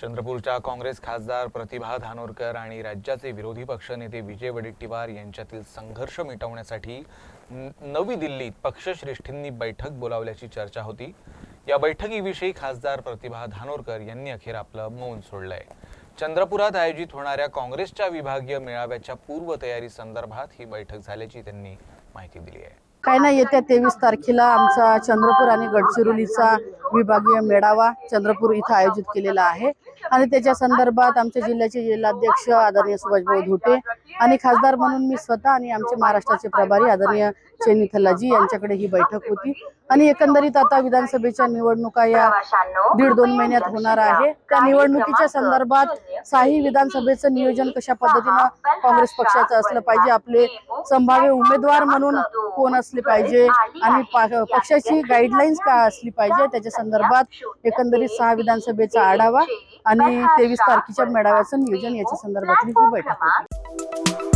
चंद्रपूरच्या काँग्रेस खासदार प्रतिभा धानोरकर आणि राज्याचे विरोधी पक्षनेते विजय वडेट्टीवार यांच्यातील संघर्ष मिटवण्यासाठी नवी दिल्लीत पक्षश्रेष्ठींनी बैठक बोलावल्याची चर्चा होती. या बैठकीविषयी खासदार प्रतिभा धानोरकर यांनी अखेर आपलं मौन सोडलंय. चंद्रपुरात आयोजित होणाऱ्या काँग्रेसच्या विभागीय मेळाव्याच्या पूर्वतयारी संदर्भात ही बैठक झाल्याची त्यांनी माहिती दिली आहे. काय नाही येत्या तेवीस तारखेला आमचा चंद्रपूर आणि गडचिरोलीचा विभागीय मेळावा चंद्रपूर इथं आयोजित केलेला आहे. आणि त्याच्या संदर्भात आमच्या जिल्ह्याचे जिल्हाध्यक्ष आदरणीय सुभाषभाऊ धोटे आणि खासदार म्हणून मी स्वतः आणि आमचे महाराष्ट्राचे प्रभारी आदरणीय चेनी थल्लाजी यांच्याकडे ही बैठक होती. आणि एकंदरीत आता विधानसभेच्या निवडणुका या दीड दोन महिन्यात होणार आहे. त्या निवडणुकीच्या संदर्भात साही विधानसभेचं नियोजन कशा पद्धतीनं काँग्रेस पक्षाचं असलं पाहिजे आपले संभाव्य उमेदवार म्हणून कोण असले पाहिजे आणि पक्षाची गाईडलाईन्स काय असली पाहिजे? त्याच्या संदर्भात एकंदरीत सहा विधानसभेचा आढावा आणि तेवीस तारखेच्या मेळाव्याचं नियोजन याच्या संदर्भातली ही बैठक होती.